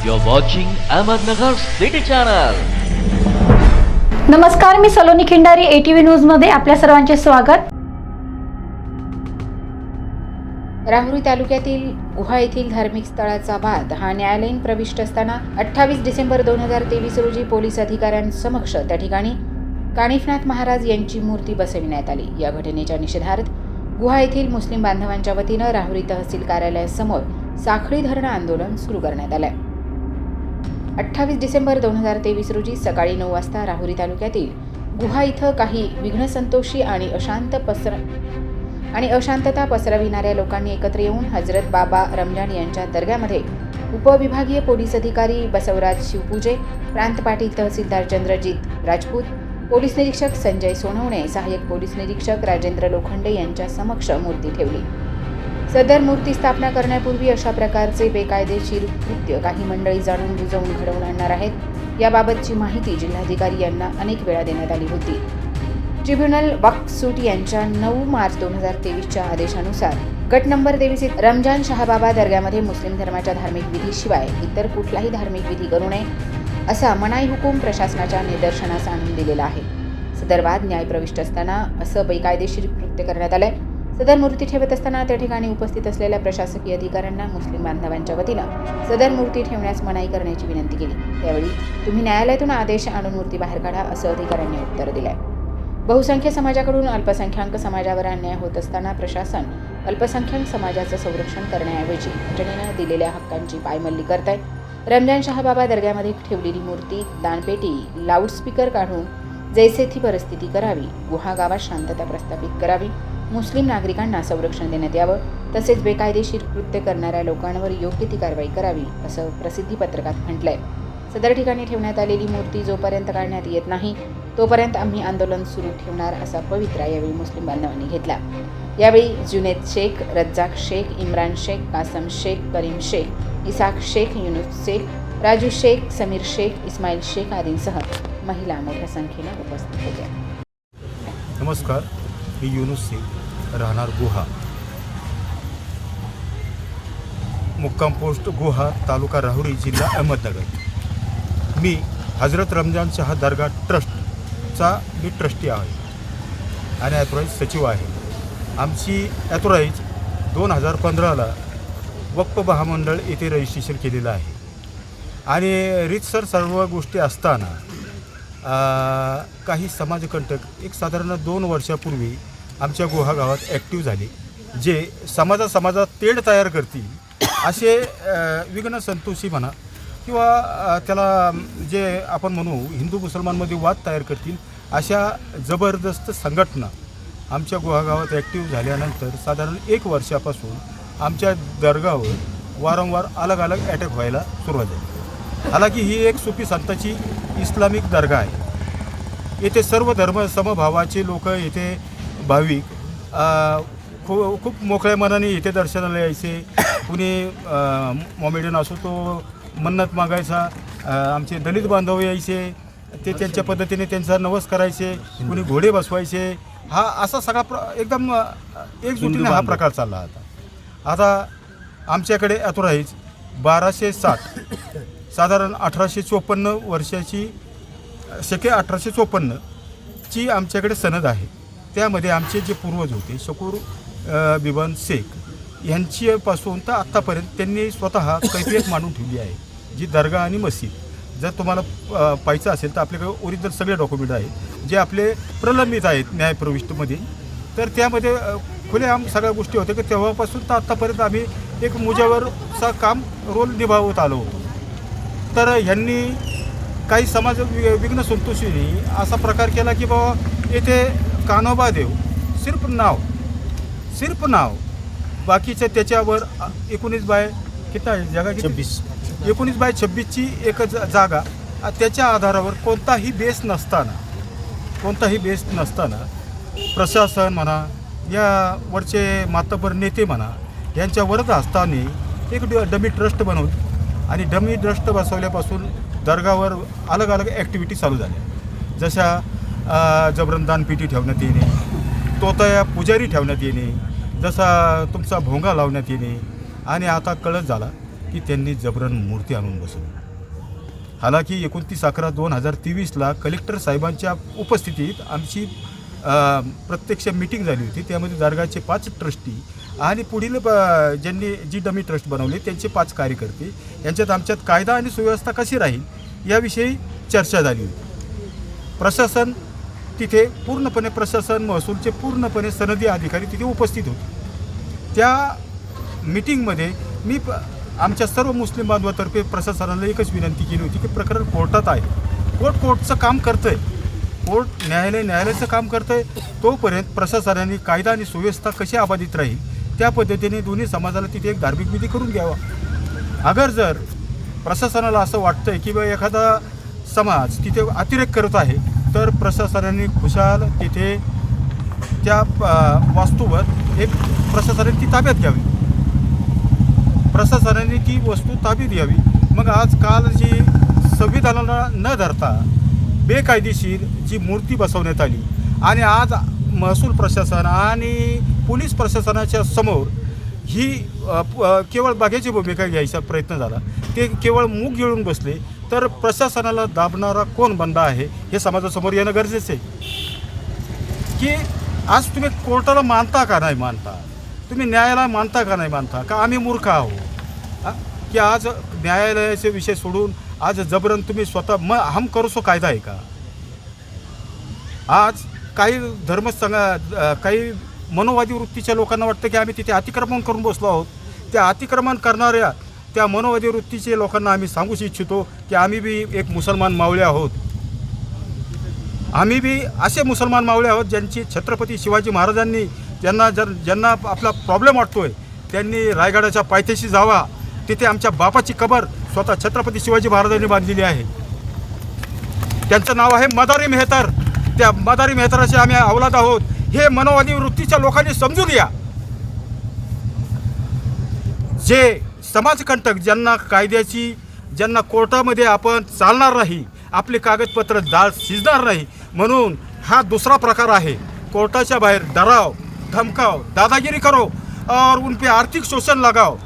You're watching Ahmednagar City Channel. नमस्कार मी Saloni Khindari ATV न्यूजमध्ये आपल्या सर्वांचे स्वागत. राहुरी तालुक्यातील गुहा येथील धार्मिक स्थळाचा वाद हा न्यायालयीन प्रविष्ट असताना अठ्ठावीस डिसेंबर दोन हजार तेवीस रोजी पोलीस अधिकाऱ्यांसमक्ष त्या ठिकाणी कानिफनाथ महाराज यांची मूर्ती बसविण्यात आली. या घटनेच्या निषेधार्थ गुहा येथील मुस्लिम बांधवांच्या वतीनं राहुरी तहसील कार्यालयासमोर साखळी धरणं आंदोलन सुरू करण्यात आलं अठ्ठावीस डिसेंबर दोन हजार तेवीस रोजी सकाळी नऊ वाजता राहुरी तालुक्यातील गुहा इथं काही विघ्नसंतोषी आणि अशांत पसर आणि अशांतता पसरविणाऱ्या लोकांनी एकत्र येऊन हजरत बाबा रमजान यांच्या दर्ग्यामध्ये उपविभागीय पोलीस अधिकारी बसवराज शिवपूजे प्रांत पाटील तहसीलदार चंद्रजित राजपूत पोलीस निरीक्षक संजय सोनवणे सहाय्यक पोलीस निरीक्षक राजेंद्र लोखंडे यांच्या समक्ष मूर्ती ठेवली. सदर मूर्ती स्थापना करण्यापूर्वी अशा प्रकारचे बेकायदेशीर कृत्य काही मंडळी जाणून बुजवून घडवून आणणार आहेत. याबाबतची माहिती जिल्हाधिकारी यांना अनेक वेळा देण्यात आली होती. ट्रिब्युनल वक्सूट यांच्या नऊ मार्च दोन हजार तेवीसच्या आदेशानुसार गट नंबर तेवीस रमजान शहाबाबा दर्ग्यामध्ये मुस्लिम धर्माच्या धार्मिक विधीशिवाय इतर कुठलाही धार्मिक विधी करू नये असा मनाई हुकूम प्रशासनाच्या निदर्शनास आणून दिलेला आहे. सदरवाद न्याय प्रविष्ट असताना असं बेकायदेशीर कृत्य करण्यात आलंय. सदर मूर्ती ठेवत असताना त्या ठिकाणी उपस्थित असलेल्या प्रशासकीय अधिकाऱ्यांना मुस्लिम बांधवांच्या वतीनं सदर मूर्ती ठेवण्यास मनाई करण्याची विनंती केली. त्यावेळी तुम्ही न्यायालयातून आदेश आणून मूर्ती बाहेर काढा असं अधिकाऱ्यांनी उत्तर दिलंय. बहुसंख्य समाजाकडून अल्पसंख्याक समाजावर अन्याय होत असताना प्रशासन अल्पसंख्याक समाजाचं संरक्षण करण्याऐवजी घटनेनं दिलेल्या हक्कांची पायमल्ली करत आहे रमजान शहाबाबा दर्ग्यामध्ये ठेवलेली मूर्ती दानपेटी लाऊडस्पीकर काढून जैसे ती परिस्थिती करावी गुहा गावात शांतता प्रस्थापित करावी मुस्लिम नागरिकांना संरक्षण देण्यात यावं तसेच बेकायदेशीर कृत्य करणाऱ्या लोकांवर योग्य ती कारवाई करावी असं प्रसिद्धी पत्रकात म्हटलंय. सदर ठिकाणी ठेवण्यात आलेली मूर्ती जोपर्यंत काढण्यात येत नाही तोपर्यंत आम्ही आंदोलन सुरू ठेवणार असा पवित्रा यावेळी मुस्लिम बांधवांनी घेतला. यावेळी जुनेद शेख रज्जाक शेख इम्रान शेख कासम शेख करीम शेख इसाक शेख युनुस शेख राजू शेख समीर शेख इस्माईल शेख आदींसह महिला मोठ्या संख्येनं उपस्थित होत्या. नमस्कार मी युनुस शेख. राहणार गुहा. मुक्काम पोस्ट गुहा तालुका राहुरी जिल्हा अहमदनगर. मी हजरत रमजान शहा दर्गा ट्रस्टचा मी ट्रस्टी आहे. आणि ॲथोराईज सचिव आहे. आमची ॲथोराईज दोन हजार पंधराला वक्फ महामंडळ येथे रजिस्ट्रेशन केलेलं आहे. आणि रीतसर सर्व गोष्टी असताना काही समाजकंटक एक साधारण दोन वर्षापूर्वी आमच्या गुहा गावात ॲक्टिव्ह झाले जे समाजा समाजात तेढ तयार करतील असे विघ्न संतोषी म्हणा किंवा त्याला जे आपण म्हणू हिंदू मुसलमानमध्ये वाद तयार करतील अशा जबरदस्त संघटना आमच्या गुहा गावात ॲक्टिव्ह झाल्यानंतर साधारण एक वर्षापासून आमच्या दर्गावर वारंवार अलग अलग अटॅक व्हायला सुरुवात झाली. हालाकी ही एक सुपी संताची इस्लामिक दर्गा आहे. येथे सर्व धर्म समभावाचे लोक येथे भाविक खूप खूप मोकळ्या मनाने येथे दर्शनाला यायचे. कुणी मॉमेडियन असो तो मन्नत मागायचा. आमचे दलित बांधव यायचे. ते त्यांच्या पद्धतीने त्यांचा नवस करायचे. कुणी घोडे बसवायचे. हा असा सगळा प्र एकदम एकजुटीने हा प्रकार चालला आता. आता आमच्याकडे अथोराईज बाराशे साठ. साधारण अठराशे चोपन्न वर्षाची शके अठराशे चोपन्नची आमच्याकडे सनद आहे. त्यामध्ये आमचे जे पूर्वज होते शकूर बिबन शेख यांच्यापासून तर आत्तापर्यंत त्यांनी स्वतः कैफियत मांडून ठेवली आहे जी दर्गा आणि मस्जिद जर तुम्हाला अ, पाहायचं असेल तर आपल्याकडे ओरिजिनल सगळे डॉक्युमेंट आहेत जे आपले प्रलंबित आहेत न्यायप्रविष्टमध्ये तर त्यामध्ये खुलेआम सगळ्या गोष्टी होत्या की तेव्हापासून तर आत्तापर्यंत आम्ही एक मुजावरचा काम रोल निभावत आलो होतो. तर ह्यांनी काही समाज वि- विघ्न संतोषींनी असा प्रकार केला की बाबा येथे कानोबा देव सिर्फ नाव सिर्फ नाव. बाकीच्या त्याच्यावर एकोणीस बाय किती आहे? जागा छब्बीस. एकोणीस बाय छब्बीसची एक जागा. त्याच्या आधारावर कोणताही बेस नसताना कोणताही बेस नसताना प्रशासन म्हणा या वरचे मातबर नेते म्हणा यांच्या वरद हस्ताने एक ड डमी ट्रस्ट बनवून आणि डमी ट्रस्ट बसवल्यापासून दर्गावर अलग अलग ॲक्टिव्हिटी चालू झाल्या. जशा अ, जबरन ठेवण्यात येणे. तोतया पुजारी ठेवण्यात येणे. जसा तुमचा भोंगा लावण्यात येणे. आणि आता कळत झाला की त्यांनी जबरन मूर्ती आणून बसवली. हालाकी एकोणतीस अकरा दोन हजार तेवीसला कलेक्टर साहेबांच्या उपस्थितीत आमची प्रत्यक्ष मीटिंग झाली होती. त्यामध्ये दर्गाचे पाच ट्रस्टी आणि पुढील प ज्यांनी जी डमी ट्रस्ट बनवले त्यांचे पाच कार्यकर्ते यांच्यात आमच्यात कायदा आणि सुव्यवस्था कशी राहील याविषयी चर्चा झाली होती. प्रशासन तिथे पूर्णपणे प्रशासन महसूलचे पूर्णपणे सनदी अधिकारी तिथे उपस्थित होते. त्या मिटिंगमध्ये मी प आमच्या सर्व मुस्लिम बांधवातर्फे प्रशासनाला एकच विनंती केली होती की प्रकरण कोर्टात आहे. कोर्ट कोर्टचं काम करतं आहे कोर्ट न्यायालय न्यायालयाचं काम करतं आहे तोपर्यंत प्रशासनाने कायदा आणि सुव्यवस्था कशी अबाधित राहील त्या पद्धतीने दोन्ही समाजाला तिथे एक धार्मिक विधी करून घ्यावा. अगर जर प्रशासनाला असं वाटतंय की बा एखादा समाज तिथे अतिरेक करत आहे तर प्रशासनाने खुशाल तिथे त्या वास्तूवर एक प्रशासनाने ती ताब्यात घ्यावी. प्रशासनाने ती वस्तू ताब्यात घ्यावी. मग आजकाल जी संविधानाला न धरता बेकायदेशीर जी मूर्ती बसवण्यात आली आणि आज महसूल प्रशासन आणि पोलीस प्रशासनाच्या समोर ही केवळ बागेची भूमिका घ्यायचा प्रयत्न झाला. ते केवळ मूग गिळून बसले तर प्रशासनाला दाबणारा कोण बंदा आहे हे समाजासमोर येणं गरजेचं आहे. की आज तुम्ही कोर्टाला मानता का नाही मानता? तुम्ही न्यायालय मानता का नाही मानता? का आम्ही मूर्ख आहोत? की आज न्यायालयाचे विषय सोडून आज जबरन तुम्ही स्वतः म हम करू सो कायदा आहे का? आज काही धर्म काही मनोवादी वृत्तीच्या लोकांना वाटतं की आम्ही तिथे अतिक्रमण करून बसलो आहोत. त्या अतिक्रमण करणाऱ्या त्या मनोवादी वृत्तीचे लोकांना आम्ही सांगूच इच्छितो की आम्ही बी एक मुसलमान मावळे आहोत. आम्ही बी असे मुसलमान मावळे आहोत ज्यांची छत्रपती शिवाजी महाराजांनी ज्यांना जर ज्यांना आपला प्रॉब्लेम वाटतो आहे त्यांनी रायगडाच्या पायथ्याशी जावा. तिथे आमच्या बापाची कबर स्वतः छत्रपती शिवाजी महाराजांनी बांधलेली आहे. त्यांचं नाव आहे मदारी मेहतर. त्या मदारी मेहतराचे आम्ही अवलाद आहोत. हे मनोवादी वृत्तीच्या लोकांनी समजून घ्या. जे समाजकंटक ज्यांना कायद्याची ज्यांना कोर्टामध्ये आपण चालणार नाही आपले कागदपत्र जाळ शिजणार नाही म्हणून हा दुसरा प्रकार आहे. कोर्टाच्या बाहेर डराव धमकाव दादागिरी करो और उन पे आर्थिक शोषण लगाओ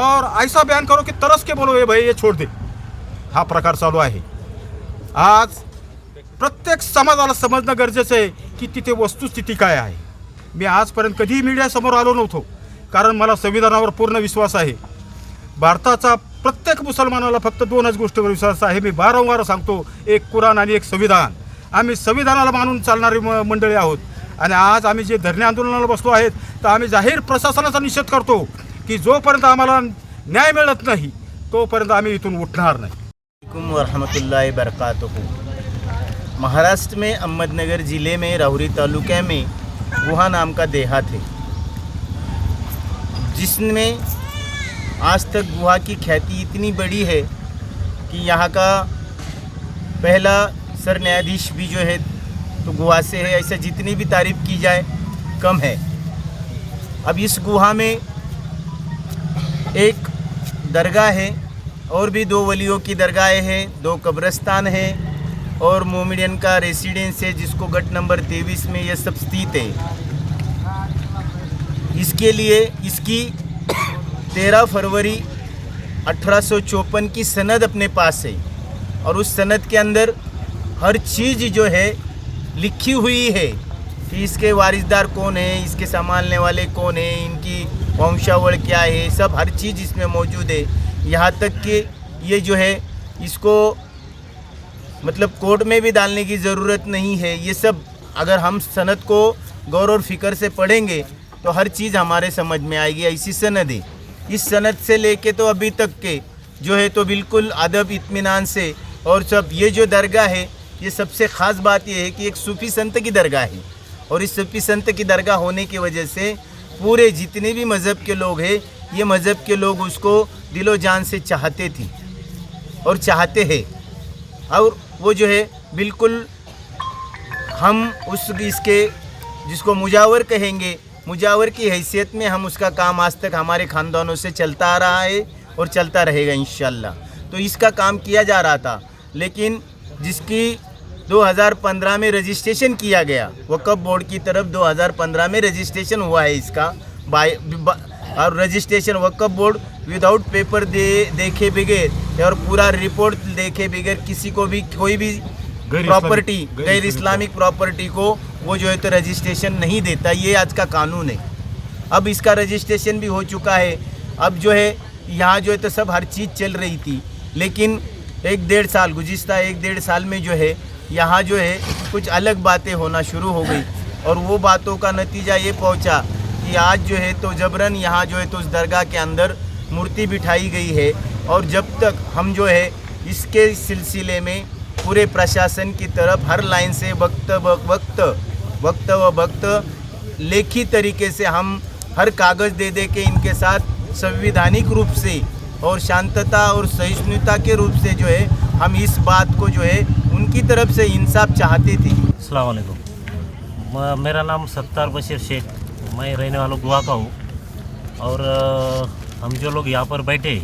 और ऐसा बयान करो की तरस के बोलो ये भाई हे छोड़ दे. हा प्रकार चालू आहे. आज प्रत्येक समाजाला समजणं गरजेचं आहे की तिथे वस्तुस्थिती काय आहे. मी आजपर्यंत कधीही मीडियासमोर आलो नव्हतो कारण मला संविधानावर पूर्ण विश्वास आहे. भारताचा प्रत्येक मुसलमानाला फक्त दोनच गोष्टीवर विश्वास आहे. मी वारंवार सांगतो एक कुराण आणि एक संविधान. आम्ही संविधानाला मानून चालणारी म मंडळी आहोत. आणि आज आम्ही जे धरणे आंदोलनाला बसलो आहेत तर आम्ही जाहीर प्रशासनाचा निषेध करतो की जोपर्यंत आम्हाला न्याय मिळत नाही तोपर्यंत आम्ही इथून उठणार नाही. वरहमतुल्ला बरक़ात वरकातुहू महाराष्ट्र में अहमदनगर ज़िले में राहुरी तालुके में गुहा नाम का देहात है। जिसमें आज तक गुहा की ख्याति इतनी बड़ी है कि यहाँ का पहला सर न्यायाधीश भी जो है तो गुहा से है, ऐसा जितनी भी तारीफ़ की जाए, कम है। अब इस गुहा में एक दरगाह है, और भी दो वलियों की दरगाहें हैं, दो कब्रस्तान है, और मोमिडियन का रेसिडेंस है, जिसको गट नंबर तेईस में यह सब स्थित है। इसके लिए, इसकी तेरह फरवरी अठारह की सनद अपने पास है और उस सनद के अंदर हर चीज़ जो है लिखी हुई है कि इसके वारिसदार कौन है, इसके संभालने वाले कौन है, इनकी वंशावळ क्या है, सब हर चीज़ इसमें मौजूद है। यहाँ तक कि ये जो है, इसको मतलब कोर्ट में भी डालने की ज़रूरत नहीं है। ये सब अगर हम सनद को गौर और फ़िक्र से पढ़ेंगे तो हर चीज़ हमारे समझ में आएगी। ऐसी सनद है इस सनत से लेके तो अभी तक के जो है तो बिल्कुल अदब, इत्मीनान से। और सब, ये जो दरगाह है, ये सबसे ख़ास बात ये है कि एक सूफ़ी संत की दरगाह है। और इस सूफ़ी संत की दरगाह होने की वजह से पूरे जितने भी मज़हब के लोग हैं, ये मज़हब के लोग उसको दिलो जान से चाहते थे और चाहते हैं। और वो जो है, बिल्कुल हम उस इसके, जिसको मुजावर कहेंगे मुजावर की हैसियत में हम उसका काम आज तक हमारे ख़ानदानों से चलता आ रहा है और चलता रहेगा इन तो इसका काम किया जा रहा था, लेकिन जिसकी 2015 में रजिस्ट्रेशन किया गया वक़फ़ बोर्ड की तरफ़ 2015 में रजिस्ट्रेशन हुआ है इसका। बाय बा- और रजिस्ट्रेशन वक्फ बोर्ड विदाउट पेपर दे देखे बगैर और पूरा रिपोर्ट देखे बगैर किसी को भी कोई भी प्रॉपर्टी गैर इस्लामिक प्रॉपर्टी। को वो जो है तो रजिस्ट्रेशन नहीं देता ये आज का कानून है। अब इसका रजिस्ट्रेशन भी हो चुका है। अब जो है यहाँ जो है तो सब हर चीज़ चल रही थी। लेकिन एक डेढ़ साल गुजिस्ता एक डेढ़ साल में जो है यहाँ जो है कुछ अलग बातें होना शुरू हो गई। और वो बातों का नतीजा ये पहुँचा कि आज जो है तो जबरन यहाँ जो है तो उस दरगाह के अंदर मूर्ति बिठाई गई है। और जब तक हम जो है इसके सिलसिले में पूरे प्रशासन की तरफ़ हर लाइन से वक्त वक्त वक्त व वक्त लेखी तरीके से हम हर कागज़ दे दे के इनके साथ संविधानिक रूप से और शांतता और सहिष्णुता के रूप से जो है, हम इस बात को जो है, उनकी तरफ़ से इंसाफ चाहते थे। अलैक्म मेरा नाम सत्तार बशीर शेख, मैं रहने वाला गोवा का हूँ। और हम जो लोग यहाँ पर बैठे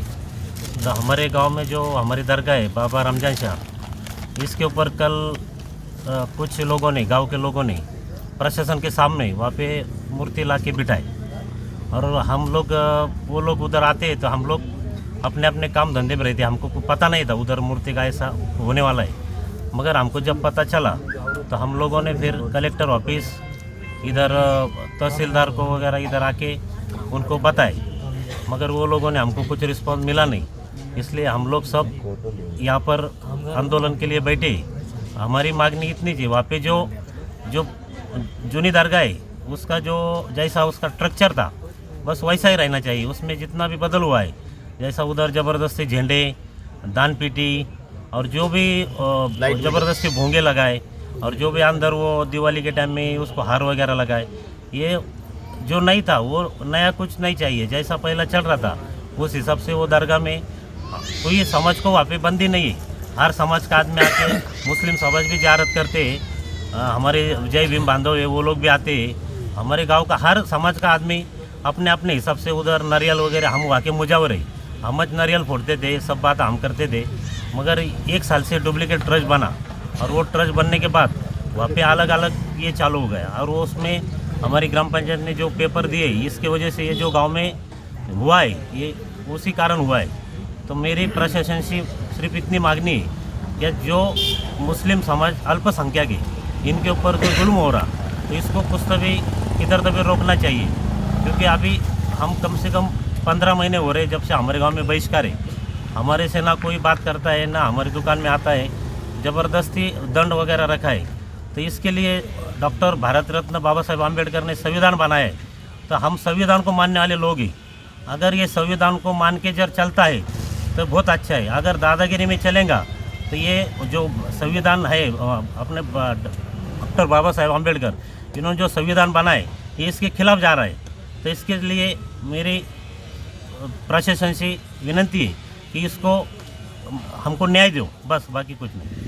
हमारे गाँव में जो हमारी दरगाह है, बाबा रमज़ान शाह इसके ऊपर कल कुछ लोगों ने, गाँव के लोगों ने प्रशासन के सामने वहाँ पे मूर्ति ला के बिठाई। और हम लोग वो लोग उधर आते हैं तो हम लोग अपने अपने काम धंधे में रहते हमको पता नहीं था उधर मूर्ति का ऐसा होने वाला है। मगर हमको जब पता चला तो हम लोगों ने फिर कलेक्टर ऑफ़िस, इधर तहसीलदार को वगैरह इधर आके उनको बताए मगर वो लोगों ने हमको कुछ रिस्पॉन्स मिला नहीं। इसलिए हम लोग सब यहाँ पर आंदोलन के लिए बैठे। हमारी मांगनी इतनी थी वहाँ पे जो जो जूनी दरगाह है उसका जो जैसा उसका स्ट्रक्चर था बस वैसा ही रहना चाहिए। उसमें जितना भी बदल हुआ है जैसा उधर ज़बरदस्ती झंडे दान पीटी और जो भी ज़बरदस्ती भोंगे लगाए और जो भी अंदर वो दिवाली के टाइम में उसको हार वगैरह लगाए ये जो नहीं था वो नया कुछ नहीं चाहिए। जैसा पहला चल रहा था उस हिसाब से वो दरगाह में कोई समाज को वहाँ पे बंदी नहीं है। हर समाज का आदमी आके मुस्लिम समाज भी ज्यारत करते हैं। हमारे जय भीम बांधव है, वो लोग भी आते हैं। हमारे गाँव का हर समाज का आदमी अपने अपने हिसाब से उधर नारियल वगैरह हम वहाँ के मुजावर है। हम नारियल फोड़ते थे सब बात हम करते थे। मगर एक साल से डुप्लीकेट ट्रस्ट बना और वो ट्रस्ट बनने के बाद वहाँ पे अलग अलग ये चालू हो गया। और उसमें हमारी ग्राम पंचायत ने जो पेपर दिए, इसके वजह से ये जो गाँव में हुआ है, ये उसी कारण हुआ है। तो मेरी प्रशासन से सिर्फ़ इतनी मांगनी है कि जो मुस्लिम समाज अल्पसंख्यक है, इनके ऊपर जो जुल्म हो रहा तो इसको कुछ तभी इधर तभी रोकना चाहिए। क्योंकि अभी हम कम से कम पंद्रह महीने हो रहे जब से हमारे गाँव में बहिष्कार है। हमारे से ना कोई बात करता है, ना हमारी दुकान में आता है, ज़बरदस्ती दंड वगैरह रखा है। तो इसके लिए डॉक्टर भारत रत्न बाबा साहेब आम्बेडकर ने संविधान बनाया है। तो हम संविधान को मानने वाले लोग ही। अगर ये संविधान को मान के जब चलता है तो बहुत अच्छा है। अगर दादागिरी में चलेगा तो ये जो संविधान है अपने डॉक्टर बाबा साहेब अंबेडकर इन्होंने जो संविधान बनाए, ये इसके खिलाफ जा रहा है। तो इसके लिए मेरी प्रशासन से विनती है कि इसको हमको न्याय दो। बस, बाकी कुछ नहीं।